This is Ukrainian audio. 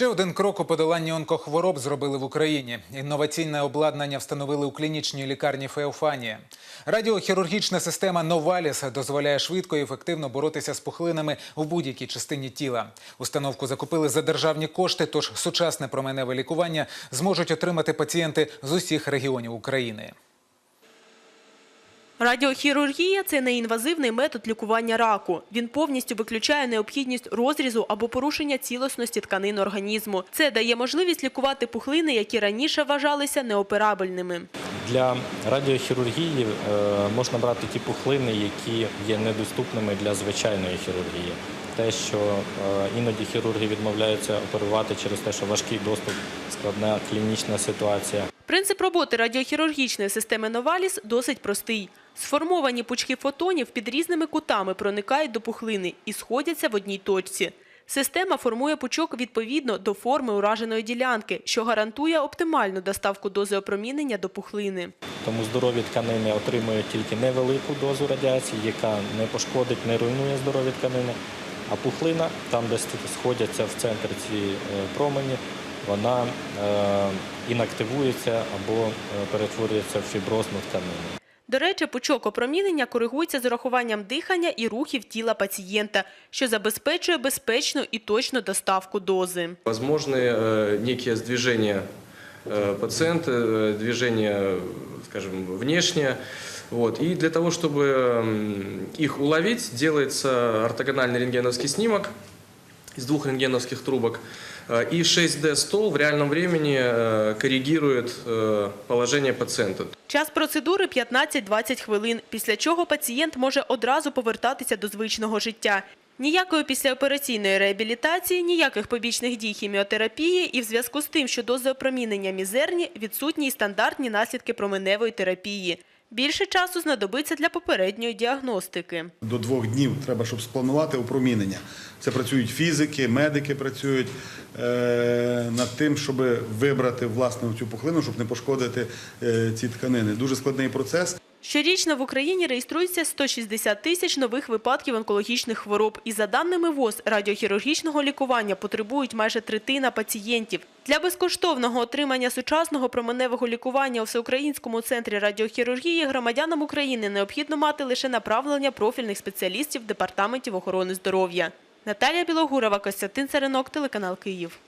Ще один крок у подоланні онкохвороб зробили в Україні. Інноваційне обладнання встановили у клінічній лікарні Феофанія. Радіохірургічна система Новаліс дозволяє швидко і ефективно боротися з пухлинами у будь-якій частині тіла. Установку закупили за державні кошти, тож сучасне променеве лікування зможуть отримати пацієнти з усіх регіонів України. Радіохірургія це неінвазивний метод лікування раку. Він повністю виключає необхідність розрізу або порушення цілісності тканин організму. Це дає можливість лікувати пухлини, які раніше вважалися неоперабельними. Для радіохірургії е, можна брати ті пухлини, які є недоступними для звичайної хірургії. Те, що е, іноді хірурги відмовляються оперувати через те, що важкий доступ, складна клінічна ситуація. Принцип роботи радіохірургічної системи Новаліс досить простий. Сформовані пучки фотонів під різними кутами проникають до пухлини і сходяться в одній точці. Система формує пучок відповідно до форми ураженої ділянки, що гарантує оптимальну доставку дози опромінення до пухлини. Тому здорові тканини отримують тільки невелику дозу радіації, яка не пошкодить, не руйнує здорові тканини. А пухлина, там, де сходяться в центр ці е, промені, вона е, інактивується або е, перетворюється в фіброзну тканину. До речі, пучок опромінення коригується з урахуванням дихання і рухів тіла пацієнта, що забезпечує безпечну і точну доставку дози. Возможны э, некие сдвижения э, пациента, э, движения, скажем, внешние. Вот. И для того, чтобы м, их уловить, делается ортогональный рентгеновский снимок из двух рентгеновских трубок. Э, И 6D-стол в реальном времени э, коррегирует э, положение пациента. Час процедури 15-20 хвилин, після чого пацієнт може одразу повертатися до звичного життя. Ніякої післяопераційної реабілітації, ніяких побічних дій хіміотерапії і в зв'язку з тим, що дози опромінення мізерні, відсутні й стандартні наслідки променевої терапії. Більше часу знадобиться для попередньої діагностики. До двох днів треба, щоб спланувати опромінення. Це працюють фізики, медики працюють е, над тим, щоб вибрати власне цю пухлину, щоб не пошкодити е, ці тканини. Дуже складний процес. Щорічно в Україні реєструється 160 тисяч нових випадків онкологічних хвороб. І за даними ВОЗ, радіохірургічного лікування потребують майже третина пацієнтів. Для безкоштовного отримання сучасного променевого лікування у Всеукраїнському центрі радіохірургії громадянам України необхідно мати лише направлення профільних спеціалістів департаментів охорони здоров'я. Наталія Білогурова, Костянтин Царинок, телеканал Київ.